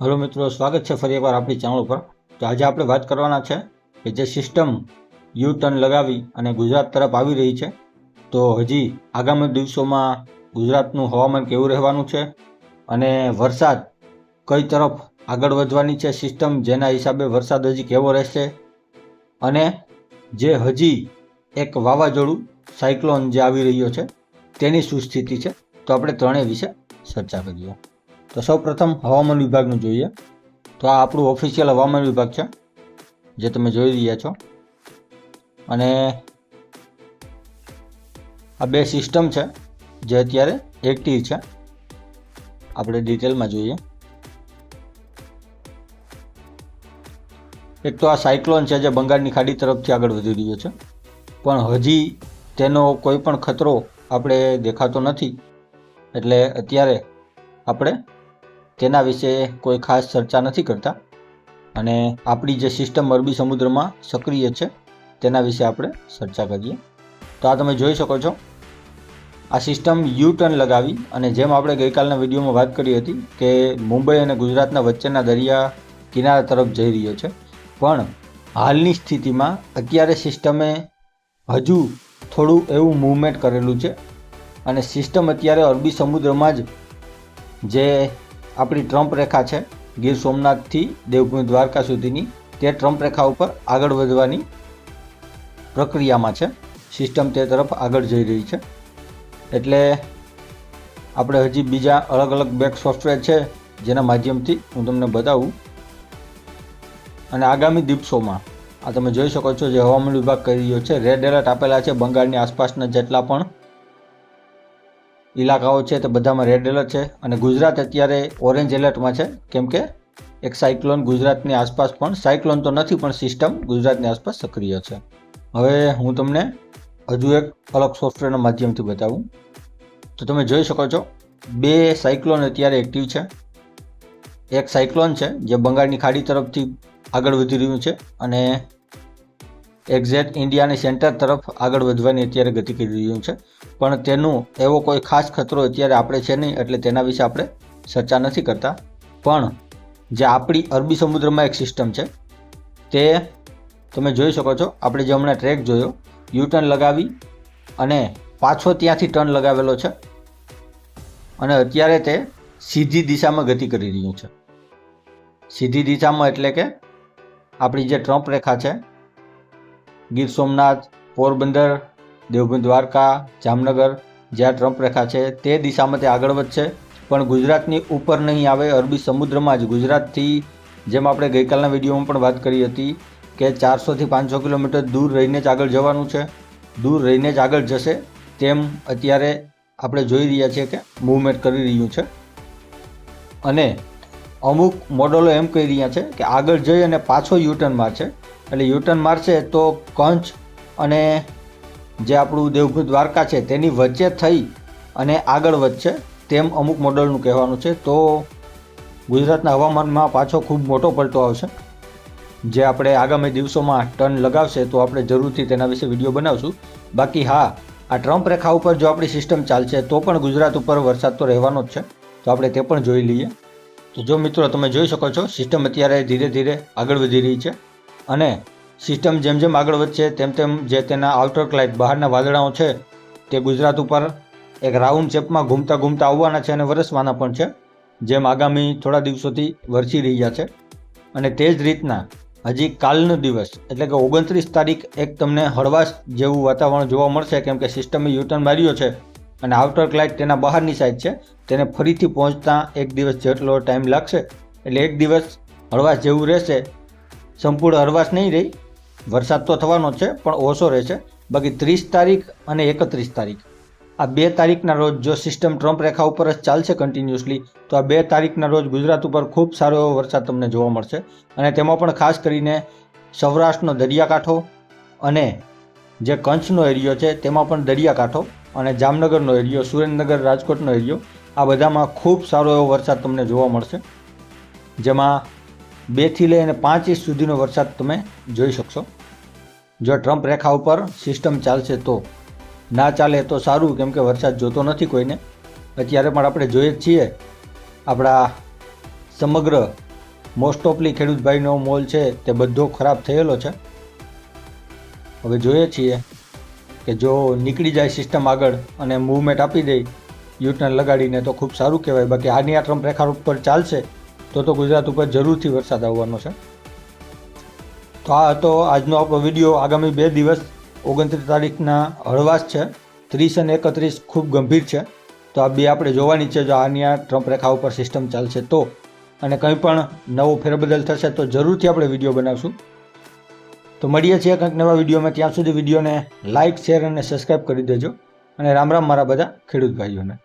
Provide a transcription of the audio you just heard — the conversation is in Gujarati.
હલો મિત્રો, સ્વાગત છે ફરી એકવાર આપણી ચેનલ ઉપર. તો આજે આપણે વાત કરવાના છે કે જે સિસ્ટમ યુ ટર્ન લગાવી અને ગુજરાત તરફ આવી રહી છે, તો હજી આગામી દિવસોમાં ગુજરાતનું હવામાન કેવું રહેવાનું છે અને વરસાદ કઈ તરફ આગળ વધવાની છે સિસ્ટમ, જેના હિસાબે વરસાદ હજી કેવો રહેશે અને જે હજી એક વાવાઝોડું સાયક્લોન જે આવી રહ્યો છે તેની શું સ્થિતિ છે, તો આપણે ત્રણેય વિશે ચર્ચા કરીએ. તો સૌ પ્રથમ હવામાન વિભાગનું જોઈએ. તો આ આપણું ઓફિશિયલ હવામાન વિભાગ છે, જે તમે જોઈ રહ્યા છો. અને આ બે સિસ્ટમ છે, જે અત્યારે એક્ટિવ છે. આપણે ડિટેલમાં જોઈએ. એક તો આ સાયક્લોન છે, જે બંગાળની ખાડી તરફથી આગળ વધી રહ્યો છે. પણ હજી તેનો કોઈ પણ ખતરો આપણે દેખાતો નથી. એટલે અત્યારે આપણે તેના વિશે કોઈ ખાસ ચર્ચા નથી કરતા. અને આપણી જે સિસ્ટમ અરબી સમુદ્રમાં સક્રિય છે, તેના વિશે આપણે ચર્ચા કરીએ. તો આ તમે જોઈ શકો છો. આ સિસ્ટમ યુ ટર્ન લગાવી અને જેમ આપણે ગઈકાલના વિડીયોમાં વાત કરી હતી કે મુંબઈ અને ગુજરાતના વચ્ચેના દરિયા કિનારા તરફ જઈ રહ્યો છે, પણ હાલની સ્થિતિમાં અત્યારે સિસ્ટમે હજુ થોડું એવું મૂવમેન્ટ કરેલું છે. અને સિસ્ટમ અત્યારે અરબી સમુદ્રમાં જ જે આપણી ટ્રમ્પ રેખા છે, ગીર સોમનાથથી દેવભૂમિ દ્વારકા સુધીની. તે ટ્રમ્પ રેખા ઉપર આગળ વધવાની પ્રક્રિયામાં છે. સિસ્ટમ તે તરફ આગળ જઈ રહી છે. એટલે આપણે હજી બીજા અલગ અલગ બેક સોફ્ટવેર છે, જેના માધ્યમથી હું તમને બતાવું. અને આગામી દિવસોમાં, આ તમે જોઈ શકો છો જે હવામાન વિભાગ કરી રહ્યો છે રેડ એલર્ટ આપેલા છે, બંગાળની આસપાસના જેટલા પણ ઇલાકાઓ છે તે બધામાં રેડ એલર્ટ છે. અને ગુજરાત અત્યારે ઓરેન્જ એલર્ટમાં છે. કેમ કે એક સાયક્લોન ગુજરાતની આસપાસ પણ સાયક્લોન તો નથી પણ સિસ્ટમ ગુજરાતની આસપાસ સક્રિય છે. હવે હું તમને હજુ એક અલગ સોફ્ટવેરના માધ્યમથી બતાવું. તો તમે જોઈ શકો છો, બે સાયક્લોન અત્યારે એક્ટિવ છે. એક સાયક્લોન છે, જે બંગાળની ખાડી તરફથી આગળ વધી રહ્યું છે અને એક્ઝેક્ટ ઇન્ડિયાની સેન્ટર તરફ આગળ વધવાની અત્યારે ગતિ કરી રહ્યું છે. પણ તેનું એવો કોઈ ખાસ ખતરો અત્યારે આપણે છે નહીં, એટલે તેના વિશે આપણે ચર્ચા નથી કરતા. પણ જે આપણી અરબી સમુદ્રમાં એક સિસ્ટમ છે, તે તમે જોઈ શકો છો. આપણે જે હમણાં ટ્રેક જોયો યુ ટર્ન લગાવી અને પાછો ત્યાંથી ટર્ન લગાવેલો છે. અને અત્યારે તે સીધી દિશામાં ગતિ કરી રહ્યું છે. સીધી દિશામાં એટલે કે આપણી જે ટ્રમ્પ રેખા છે ગીર સોમનાથ, પોરબંદર, દેવભૂમિ દ્વારકા, જામનગર જ્યાં ટ્રમ્પ રેખા છે તે દિશામાં તે આગળ વધશે. પણ ગુજરાતની ઉપર નહીં આવે અરબી સમુદ્રમાં જ. ગુજરાતથી, જેમ આપણે ગઈકાલના વિડીયોમાં પણ વાત કરી હતી કે ચારસોથી પાંચસો કિલોમીટર દૂર રહીને જ આગળ જવાનું છે. દૂર રહીને જ આગળ જશે તેમ અત્યારે આપણે જોઈ રહ્યા છીએ કે મૂવમેન્ટ કરી રહ્યું છે. અને અમુક મોડલો એમ કહી રહ્યા છે કે આગળ જઈ અને પાછો યુટર્ન મારશે. એટલે યુટર્ન મારશે તો કંચ અને જે આપણું દેવભૂત દ્વારકા છે તેની વચ્ચે થઈ અને આગળ વધશે તેમ અમુક મોડલનું કહેવાનું છે. તો ગુજરાતના હવામાનમાં પાછો ખૂબ મોટો પલટો આવશે. જે આપણે આગામી દિવસોમાં ટર્ન લગાવશે તો આપણે જરૂરથી તેના વિશે વીડિયો બનાવશું. બાકી હા, આ ટ્રમ્પ રેખા ઉપર જો આપણી સિસ્ટમ ચાલશે તો પણ ગુજરાત ઉપર વરસાદ તો રહેવાનો જ છે. તો આપણે તે પણ જોઈ લઈએ. તો જો મિત્રો તમે જોઈ શકો છો, સિસ્ટમ અત્યારે ધીરે ધીરે આગળ વધી રહી છે. અને સિસ્ટમ જેમ જેમ આગળ વધશે, તેમ તેમ જે તેના આઉટર ક્લાઇટ બહારના વાદળાઓ છે, તે ગુજરાત ઉપર એક રાઉન્ડ શેપમાં ઘૂમતા ઘૂમતા આવવાના છે અને વરસવાના પણ છે, જેમ આગામી થોડા દિવસોથી વરસી રહ્યા છે. અને તે જ રીતના હજી કાલનો દિવસ, એટલે કે ઓગણત્રીસ તારીખ એક તમને હળવાશ જેવું વાતાવરણ જોવા મળશે, કેમ કે સિસ્ટમે યુટર્ન માર્યો છે અને આઉટર ક્લાઇટ તેના બહારની સાઈડ છે, તેને ફરીથી પહોંચતા એક દિવસ જેટલો ટાઈમ લાગશે, એટલે એક દિવસ હળવાશ જેવું રહેશે સંપૂર્ણ હળવાશ નહીં રહી. વરસાદ તો થવાનો છે, પણ ઓછો રહેશે બાકી ત્રીસ તારીખ અને એકત્રીસ તારીખ. આ બે તારીખના રોજ જો સિસ્ટમ ટ્રમ્પ રેખા ઉપર જ ચાલશે કન્ટિન્યુઅસલી તો આ બે તારીખના રોજ ગુજરાત ઉપર ખૂબ સારો એવો વરસાદ તમને જોવા મળશે. અને તેમાં પણ ખાસ કરીને સૌરાષ્ટ્રનો દરિયાકાંઠો અને જે કચ્છનો એરિયો છે, તેમાં પણ દરિયાકાંઠો અને જામનગરનો એરિયો, સુરેન્દ્રનગર, રાજકોટનો એરિયો, આ બધામાં ખૂબ સારો એવો વરસાદ તમને જોવા મળશે. જેમાં બેથી લઈને પાંચ ઇંચ સુધીનો વરસાદ તમે જોઈ શકશો. જો ટ્રમ્પ રેખા ઉપર સિસ્ટમ ચાલશે તો ના ચાલે તો સારું, કેમ કે વરસાદ જોતો નથી કોઈને. અત્યારે પણ આપણે જોઈએ જ છીએ, આપણા સમગ્ર મોસ્ટ ઓફલી ખેડૂત ભાઈનો મોલ છે તે બધો ખરાબ થયેલો છે. હવે જોઈએ છીએ કે જો નીકળી જાય સિસ્ટમ આગળ અને મૂવમેન્ટ આપી દે યુટર્ન લગાડીને તો ખૂબ સારું કહેવાય. બાકી આની આ ટ્રમ્પ રેખા ઉપર ચાલશે તો તો ગુજરાત ઉપર જરૂરથી વરસાદ આવવાનો છે. તો આ હતો આજનો આપણો વીડિયો આગામી બે દિવસ ઓગણત્રીસ તારીખના હળવાશ છે. ત્રીસ અને એકત્રીસ ખૂબ ગંભીર છે. તો આ બે આપણે જોવાની છે જો આની આ ટ્રમ્પ રેખા ઉપર સિસ્ટમ ચાલશે તો. અને કંઈ પણ નવો ફેરબદલ થશે તો જરૂરથી આપણે વીડિયો બનાવશું. તો મળીએ છીએ કંઈક નવા વિડીયોમાં. ત્યાં સુધી વિડીયોને લાઇક શેર અને સબસ્ક્રાઈબ કરી દેજો. અને રામ રામ મારા બધા ખેડૂત ભાઈઓને.